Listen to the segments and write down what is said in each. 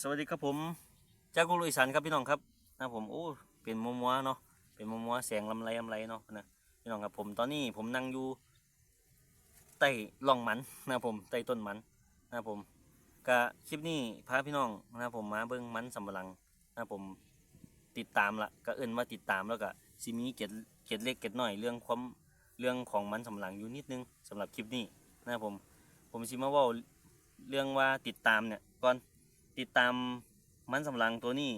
สวัสดีครับผมจากกรุงอีสานครับพี่น้องครับนะผมโอ้เป็นมัวมัวๆเนาะเป็นมัวมัวๆแสงลำไรลำไรเนาะนะพี่น้องครับผมตอนนี้ผมนั่งอยู่ใต้ร่องมันนะผมใต้ต้นมันนะผมก็คลิปนี้พาพี่น้องนะผมมาเบิ่งมันสำปะหลังนะผมติดตามละก็เอิ้นว่าติดตามแล้วก็สิมีเกร็ดเกร็ดเล็กเกร็ดน้อยเรื่องความเรื่องของมันสำปะหลังอยู่นิดนึงสำหรับคลิปนี้นะผมผมสิมาว่าเรื่องว่าติดตามเนี่ยก่อน ติดตามมันสำลังตัวนี้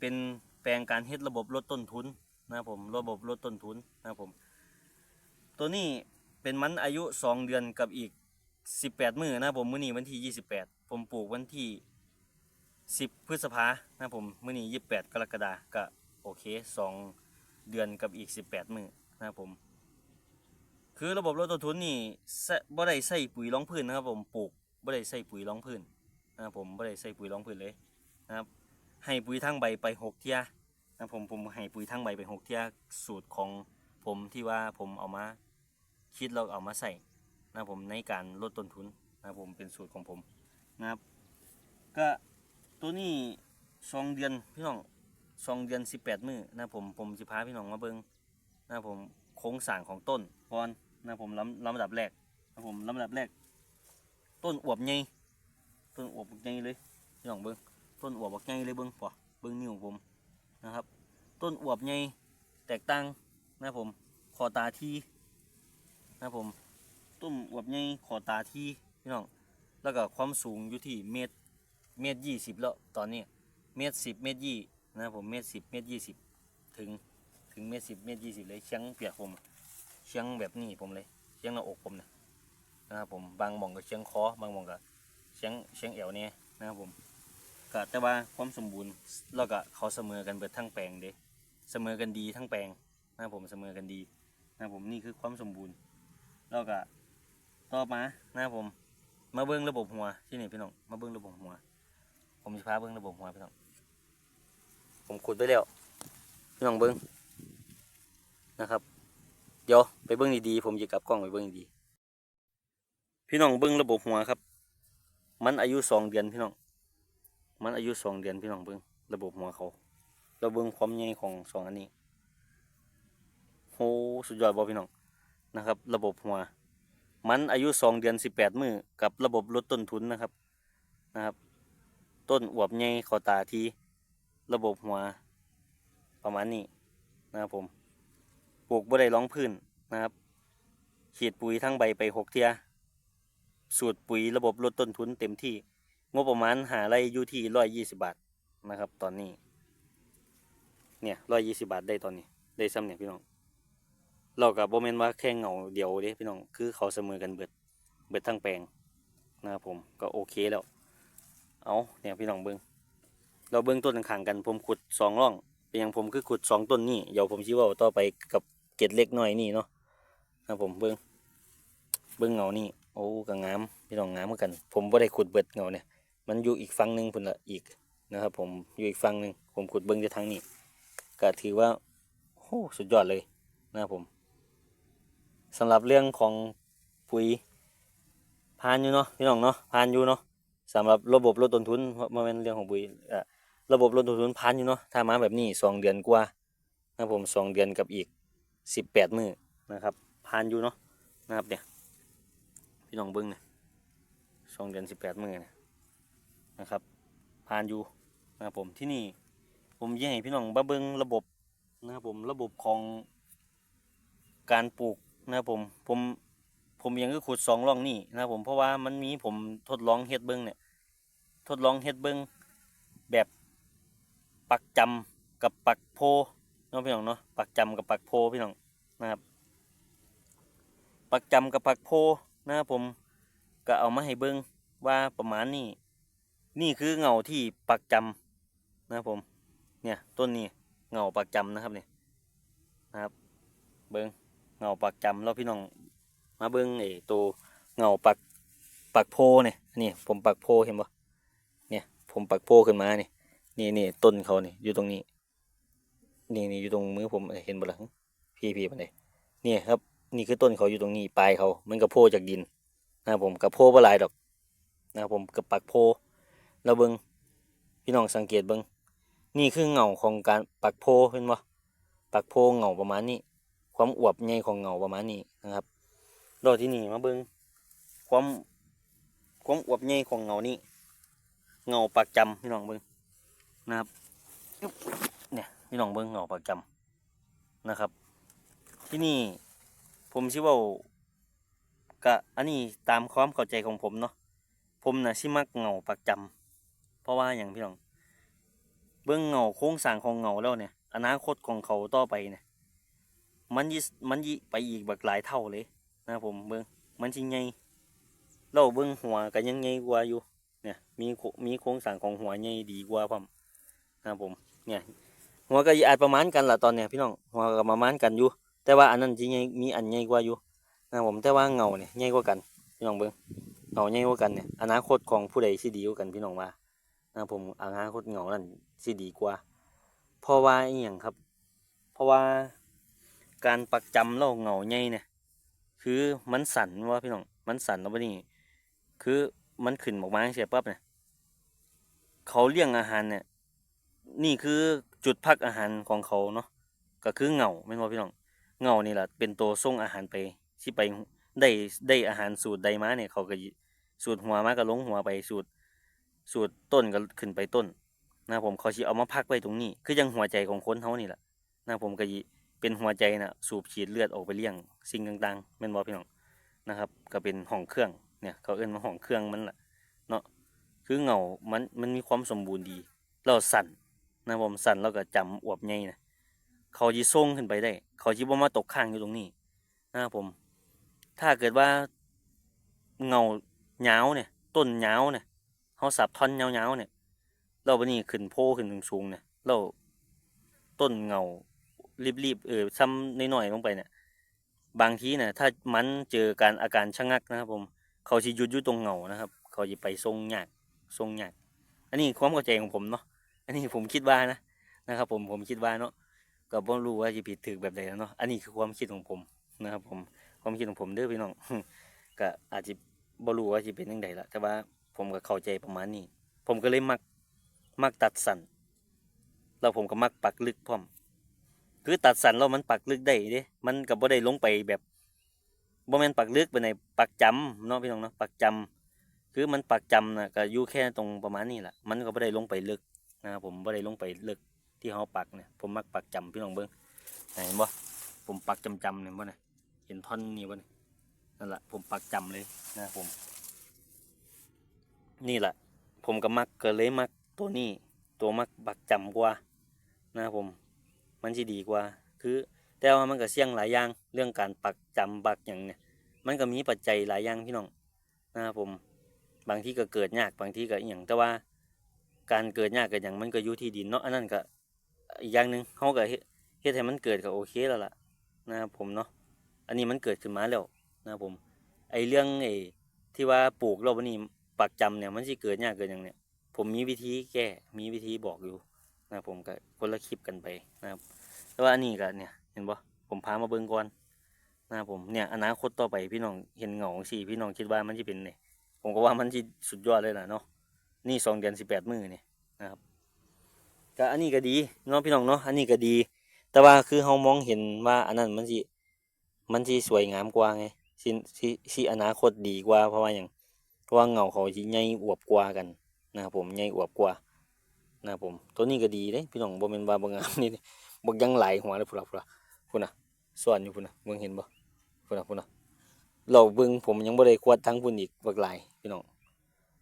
เป็นแปลงการเฮ็ดระบบลดต้นทุนนะครับผมระบบลดต้นทุนนะครับผม ตัวนี้เป็นมันอายุ 2 เดือนกับอีก 18 มือนะครับผมมื้อนี้วันที่ 28 ผมปลูกวันที่ 10 พฤษภานะครับผมมื้อนี้ 28 กรกฎาก็โอเค 2 เดือนกับอีก 18 มือนะครับผม คือระบบลดต้นทุนนี่บ่ได้ใส่ปุ๋ยรองพื้นนะครับผมปลูกบ่ได้ใส่ปุ๋ยรองพื้น นะครับผมไม่ได้ใส่ปุ๋ยรองพื้นเลยนะครับให้ปุ๋ยทั้งใบไปหกเทียนะผมผมให้ปุ๋ยทั้งใบไปหกเทียสูตรของผมที่ว่าผมเอามาคิดแล้วเอามาใส่นะผมในการลดต้นทุนนะผมเป็นสูตรของผมนะครับ ก็ตัวนี้สองเดือนพี่น้องสองเดือนสิบแปดมื้อนะผมผมจะพาพี่น้องมาเบิ้งนะผมโครงสางของต้นก่อนนะผมลำลำดับแรกนะผมลำดับแรก ต้นอวบใหญ่ ต้นอวบบักใหญ่เลยพี่น้องเบิ้งต้นอวบบักใหญ่เลยเบิ้งป่ะเบิ้งนิ้วผมนะครับ ต้นอวบใหญ่แตกต่างนะผมคอตาทีนะผมต้นอวบใหญ่คอตาทีพี่น้องแล้วก็ความสูงอยู่ที่เมตรเมตรยี่สิบแล้วตอนนี้เมตรสิบเมตรยี่นะผมเมตรสิบเมตรยี่สิบถึงถึงเมตรสิบเมตรยี่สิบเลยเชียงเปียกผมเชียงแบบนี้ผมเลยเชียงหน้าอกผมนะนะครับผมบางหมองก็เชียงคอบางหมองก็ เชียงเชียงเอวเนี่ยนะครับผมก็แต่ว่าความสมบูรณ์แล้วก็เขาเสมอกันเบิดทั้งแปลงเด้เสมอกันดีทั้งแปลงนะครับผมเสมอกันดีนะครับผมนี่คือความสมบูรณ์ แล้วก็ต่อมานะครับผมมาเบิ้งระบบหัวที่นี่พี่น้องมาเบิ้งระบบหัว ผมจะพาเบิ้งระบบหัวพี่น้องผมขุดไปแล้วพี่น้องเบิ้งนะครับเดี๋ยวไปเบิ้งดีๆผมจะกลับกล้องไปเบิ้งดีพี่น้องเบิ้งระบบหัวครับ มันอายุสองเดือนพี่น้อง มันอายุสองเดือนพี่น้องเบิ้งระบบหัวเขา เราเบิ้งความใหญ่ของสองอันนี้โหสุดยอดบ่พี่น้องนะครับ ระบบหัว มันอายุสองเดือนสิบแปดมือกับระบบลดต้นทุนนะครับนะครับ ต้นอวบใหญ่ขอตาทีระบบหัวประมาณนี้นะครับผมปลูกบ่ได้ร้องพื้นนะครับฉีดปุ๋ยทั้งใบไปหกเทีย สูตรปุ๋ยระบบลดต้นทุนเต็มที่ งบประมาณหาไรอยู่ที่ร้อยยี่สิบาทนะครับ ตอนนี้ เนี่ยร้อยยี่สิบาทได้ตอนนี้ ได้ซ้ำเนี่ยพี่น้อง เรากับโบเมนว่าแค่เงาเดียวเด้พี่น้อง คือเขาเสมอกันเบิด เบิดทั้งแปลงนะครับผมก็โอเคแล้ว เอาเนี่ยพี่น้องเบิ้งเราเบิ้งต้นข้างกัน ผมขุดสองร่อง เป็นอย่างผมคือขุดสองต้นนี่เดี๋ยวผมชี้ว่าต่อไปกับเกล็ดเล็กน้อยนี่เนาะนะครับผมเบิ้งเบิ้งเงานี่ โอ้ก็งามพี่น้องงามเหมือนกัน ผมบ่ได้ขุดเบิดเงาเนี่ยมันอยู่อีกฝั่งหนึ่งพุ่นละอีกนะครับ ผมอยู่อีกฝั่งหนึ่งผมขุดเบิ้งจะทางนี้ก็ถือว่าโอ้สุดยอดเลยนะครับผมสำหรับเรื่องของปุ๋ยพานอยู่เนาะพี่น้องเนาะพานอยู่เนาะสำหรับระบบลดต้นทุนมาเป็นเรื่องของปุ๋ยอ่อระบบลดต้นทุนพานอยู่เนาะถ้ามาแบบนี้สองเดือนกว่านะครับผมสองเดือนกับอีกสิบแปดมือนะครับพานอยู่เนาะนะครับเนี่ย พี่น้องเบิ้งเนี่ยสองเดือนสิบแปดมือเนี่ยนะครับผ่านอยู่นะครับผมที่นี่ผมยากให้พี่น้องมาเบิ้งระบบนะครับผมระบบของการปลูกนะครับผมผมผมยังก็ขุดสองร่องนี่นะครับผมเพราะว่ามันมีผมทดลองเฮ็ดเบิ้งเนี่ยทดลองเฮ็ดเบิ้งแบบปักจำกับปักโพเนาะพี่น้องเนาะปักจำกับปักโพพี่น้องนะครับปักจำกับปักโพ นะครับผมก็เอามาให้เบิ้งว่าประมาณนี้ นี่คือเงาที่ปักจำนะครับผม เนี่ยต้นนี้เงาปักจำนะครับเนี่ยนะครับ เบิ้งเงาปักจำแล้วพี่น้องมาเบิ้งไอ้ตัวเงาปักปักโพเนี่ยนี่ผมปักโพเห็นปะเนี่ยผมปักโพขึ้นมานี่นี่นี่ต้นเขานี่อยู่ตรงนี้ นี่นี่อยู่ตรงมือผมเห็นบ่ล่ะพี่พี่มันเลยนี่ครับ นี่คือต้นเขาอยู่ตรงนี้ปลายเขา มันกระโพจากดินนะครับผมกระโพบ่หลายดอกนะครับผมกับปักโพแล้วเบิงพี่น้องสังเกตเบิงนี่คือเงาของการปักโพเห็นบ่ปักโพเงาประมาณนี้ ความอวบใหญ่ของเงาประมาณนี้นะครับรอที่นี่มาเบิงความความอวบใหญ่ของเงานี้ เงาปักจำพี่น้องเบิงนะครับเนี่ยพี่น้องเบิงเงาปักจำนะครับ ที่นี่ ผมสิเว้ากะอันนี้ตามความเข้าใจของผมเนาะผมน่ะสิมักเงาปักจำเพราะว่าอย่างพี่น้อง เบื้องเงาโค้งสร้างของเงาแล้วเนี่ย อนาคตของเขาต่อไปเนี่ยมันยิมันยิไปอีกแบักหลายเท่าเลยนะผมเบื้องมันสิใหญ่เราเบื้องหัวก็ยังใหญ่กว่าอยู่เนี่ยมีมีโครงสร้างของหัวใหญ่ดีกว่าพร้อมนะผมเนี่ยหัวก็อาจประมาณกันละตอนเนี้ยพี่น้องหัวก็ประมาณกันอยู่ แต่ว่าอันนั้นสิใหญ่มีอันใหญ่กว่าอยู่นะผมแต่ว่าเงาเนี่ยใหญ่กว่ากันพี่น้องเบื้องเงาใหญ่กว่ากันเนี่ยอนาคตของผู้ใดสิดีกว่ากันพี่น้องว่านะผมอนาคตเงานั้นสิดีกว่า เพราะว่าอีหยังครับ เพราะว่าการปักจำเราเงาใหญ่เนี่ยคือมันสั่นว่าพี่น้องมันสั่นแล้วนี้คือมันขึ้นออกมาเสียปั๊บเนี่ยเขาเลี้ยงอาหารเนี่ยนี่คือจุดพักอาหารของเขาเนาะก็คือเงาไม่นว่าพี่น้อง เงานี่แหละเป็นตัวส่งอาหารไปที่ไปได้ได้อาหารสูตรใดมาเนี่ยเขาก็สูตรหัวมาก็ลงหัวไปสูตรสูตรต้นก็ขึ้นไปต้นนะผมเขาสิเอามาพักไว้ตรงนี้ คือยังหัวใจของคนเขานี่แหละนะผมก็ยเป็นหัวใจน่ะสูบฉีดเลือดออกไปเลี้ยงสิ่งต่างๆแม่นบ่พี่น้องนะครับ ก็เป็นห้องเครื่องเนี่ยเขาเอิ้นว่าห้องเครื่องมันแหละเนาะคือเงามันมันมีความสมบูรณ์ดี เราสั่นนะผมสั่นแล้วก็จำอวบใหญ่นะ เขาจะส่งขึ้นไปได้ เขาจะบ่มาตกข้างอยู่ตรงนี้นะครับผม ถ้าเกิดว่าเงาเหงาเนี่ย ต้นเหงาเนี่ยเขาสับท่อนเหงาวๆเนี่ยเราบันนี้ขึ้นโพขึ้นสูงเนี่ยเราต้นเงารีบๆเออซ้ำน้อยๆลงไปเนี่ยบางทีเนี่ยถ้ามันเจอการอาการชะงักนะครับ ผม เขาสิหยุดอยู่ตรงเงานะครับ เขาจะไปทรงยากทรงยากอันนี้ความเข้าใจของผมเนาะอันนี้ผมคิดว่านะนะครับ ผมผมคิดว่าเนาะ ก็บ่รู้ว่าจะผิดถูกแบบใดแล้วเนาะอันนี้คือความคิดของผมนะครับผมความคิดของผมเด้อพี่น้องก็อาจจะบ่รู้ว่าจะเป็นยังไงละแต่ว่าผมก็เข้าใจประมาณนี้ ผมก็เลยมักมักตัดสันแล้วผมก็มักปักลึกพร้อม คือตัดสันแล้วมันปักลึกได้เด้มันก็บ่ได้ลงไปแบบบ่แม่นปักลึกไปในปักจำเนาะพี่น้องเนาะปักจำคือมันปักจำน่ะก็อยู่แค่ตรงประมาณนี้แหละมันก็บ่ได้ลงไปลึกนะครับผมบ่ได้ลงไปลึก ที่เขาปักเนี่ยผมมักปักจำพี่น้องเบิ้งเห็นบ่ผมปักจำจำเนี่ยบ่เนี่ยเห็นท่อนนี้บ่เนี่ยนั่นแหละผมปักจำเลยนะผม นี่แหละ ผมก็มักก็เลยมักตัวนี้ตัวมักปักจำกว่านะผม มันสิดีกว่า คือ แต่ว่ามันก็เสี่ยงหลายอย่างเรื่องการปักจำปักอย่างเนี่ย มันก็มีปัจจัยหลายอย่างพี่น้องนะผมบางที่ก็เกิดยากบางที่ก็อย่างแต่ว่าการเกิดยากเกิดอย่างมันก็อยู่ที่ดินเนาะอันนั้นก็ อีกอย่างหนึ่งเขาก็เฮ็ดเฮ็ดให้มันเกิดก็โอเคแล้วล่ะนะครับผมเนาะอันนี้มันเกิดขึ้นมาแล้วนะครับผมไอเรื่องไอที่ว่าปลูกราวันนี้ปักจำเนี่ยมันสิเกิดยากเกิดอย่างเนี่ยผมมีวิธีแก้มีวิธีบอกอยู่นะครับผมก็คนละคลิปกันไปนะครับแต่ว่าอันนี้ก็เนี่ยเห็นบ่ผมพามาเบิ่งก่อนนะครับผมเนี่ยอนาคตต่อไปพี่น้องเห็นเงาสิพี่น้องคิดว่ามันสิเป็นเนี่ยผมก็ว่ามันสิสุดยอดเลยล่ะเนาะนี่สองเดือนสิบแปดมือเนี่ยนะครับ ก็อันนี้ก็ดีเนาะพี่น้องเนาะอันนี้ก็ดี แต่ว่าคือเรามองเห็นว่าอันนั้นมันสิมันสิสวยงามกว่าไงสิสิสิอนาคตดีกว่า เพราะว่าอย่างว่าเงาเขาสิใหญ่อวบกว่ากันนะครับผมใหญ่อวบกว่านะครับผมตัวนี้ก็ดีเด้พี่น้องบ่แม่นว่าบ่งามนี่เด้บ่ยังไหลหัวเลยพุ่นล่ะพุ่นล่ะพุ่นน่ะส่วนอยู่พุ่นน่ะเบิ่งเห็นบ่พุ่นน่ะพุ่นน่ะเราเบิ่งผมยังบ่ได้กวดทั้งพุ่นอีกบักหลายพี่น้อง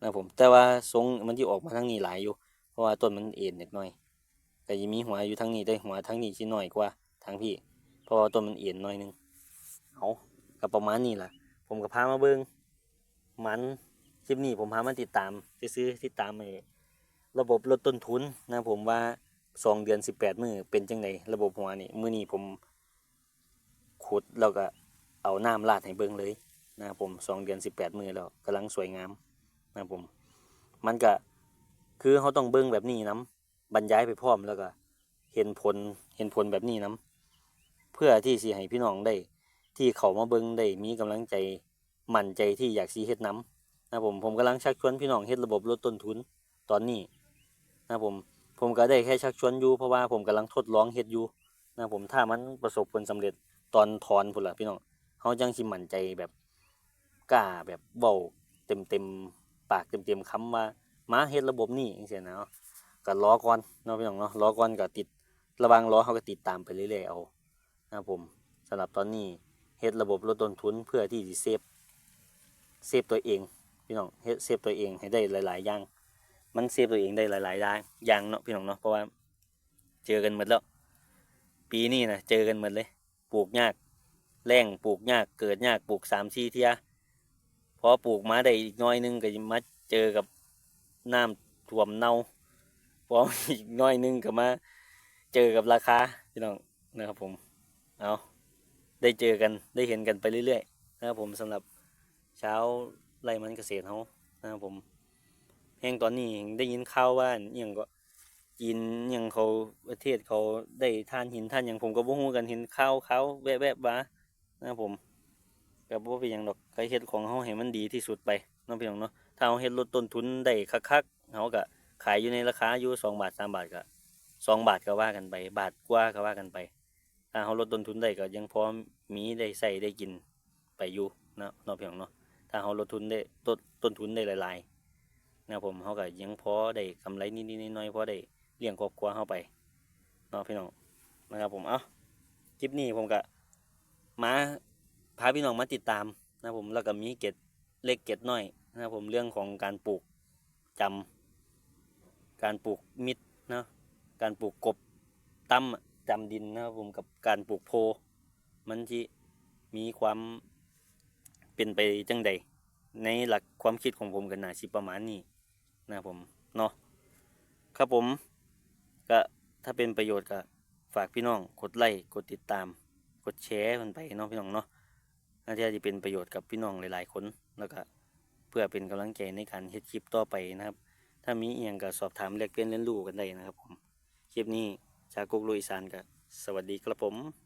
นะครับผมแต่ว่าทรงมันสิออกมาทางนี้หลายอยู่เพราะว่าต้นมันเอ็นนิดหน่อย แต่ยังมีหัวอยู่ทางนี้ได้หัวทางนี้ชิ้นน้อยกว่าทางพี่เพราะว่าต้นมันเอ็นหน่อยนึงเอากับประมาณนี้ล่ะผมก็พามาเบิ้งมันคลิปนี้ผมพามาติดตามซื้อติดตามไอ้ระบบลดต้นทุนนะผมว่าสองเดือนสิบแปดมือเป็นจังไดระบบหัวนี่มือนี้ผมขุดแล้วก็เอาน้ำราดให้เบิ้งเลยนะผมสองเดือนสิบแปดมือแล้วกำลังสวยงามนะผมมันก็คือเขาต้องเบิ้งแบบนี้น้ำ บรรยายไปพร้อมแล้วก็ เห็นผลเห็นผลแบบนี้นํเพื่อที่สิให้พี่น้องได้ ที่เขามาเบิ่งได้มีกำลังใจมั่นใจที่อยากสิเฮ็ดนํนะผมผมกำลังชักชวนพี่น้องเฮ็ดระบบลดต้นทุนตอนนี้นะผมผมก็ได้แค่ชักชวนอยู่เพราะว่าผมกำลังทดลองเฮ็ดอยู่นะผมถ้ามันประสบผลสำเร็จตอนถอนพุ่นล่ะพี่น้องเฮาจังสิมั่นใจแบบกล้าแบบเว้าเต็มๆปากเต็มๆคำว่ามาเฮ็ดระบบนี้จังซี่นะเนาะ ก็รอก่อนเนาะพี่น้องเนาะรอก่อนก็ติดระวังรอเฮาก็ติดตามไปเรื่อยๆเอานะครับผมสำหรับตอนนี้เฮ็ดระบบลดต้นทุนเพื่อที่สิเซฟเซฟตัวเองพี่น้องเฮ็ดเซฟตัวเองให้ได้หลาย ๆ อย่าง มันเซฟตัวเองได้หลายๆอย่างอย่างเนาะพี่น้องเนาะเพราะว่าเจอกันหมดแล้ว ปีนี้นะเจอกันหมดเลยปลูกยากแรงปลูกยากเกิดยากปลูกสามสี่เทียพอปลูกมาได้อีกน้อยหนึงก็จะมาเจอกับน้ำท่วมเน่า พออีกน้อยนึงก็มา เจอกับราคาพี่น้องนะครับผมเอาได้เจอกันได้เห็นกันไปเรื่อยๆนะครับผมสำหรับเช้าไรมันเกษตรเขานะครับผมแห่งตอนนี้ได้ยินข่าวว่าอย่างก็จีนอย่างเขาประเทศเขาได้ท่านหินท่านอย่างผมก็บ่ฮู้กันเห็นข่าวเขาแวบๆว่านะครับผมก็บ่เป็นหยังดอกก็เฮ็ดของเฮาให้มันดีที่สุดไปเนาะพี่น้องเนาะถ้าเฮาเฮ็ดลดต้นทุนได้คักๆเฮาก็ ขายอยู่ในราคาอยู่2บาท3บาทก็2บาทก็ว่ากันไป บาทกว่าก็ว่ากันไป ถ้าเฮาลดต้นทุนได้ก็ยังพอมีได้ใช้ได้กินไปอยู่นะนาะพี่น้องเนาะถ้าเฮาลดทุนได้ต้นต้นทุนได้หลายๆนะผมเขาก็ยังพอได้กำไรนิดๆน้อยๆพอได้เลี้ยงครอบครัวเข้าไปเนาะพี่น้องนะครับผมเอาคลิปนี้ผมก็มาพาพี่น้องมาติดตามนะผมแล้วก็มีเก็ดเล็กเก็ดน้อยนะครับผมเรื่องของการปลูกจำ การปลูกมิดเนาะการปลูกกบตั้มจำดินนะครับผมกับการปลูกโพ มันที่มีความเป็นไปจังใดในหลักความคิดของผมกันนาสิประมาณนี้นะผมเนาะครับผมก็ถ้าเป็นประโยชน์ก็ฝากพี่น้องกดไลค์กดติดตาม กดแชร์มันไปเนาะพี่น้องเนาะน่าจะเป็นประโยชน์กับพี่น้องหลาย ๆ คนแล้วก็เพื่อเป็นกำลังใจในการเฮ็ดคลิปต่อไปนะครับ ถ้ามีเอียงก็สอบถามแลกเปลี่ยนเรียนรู้กันได้นะครับผม คลิปนี้จากกุกลุยสานก็สวัสดีครับผม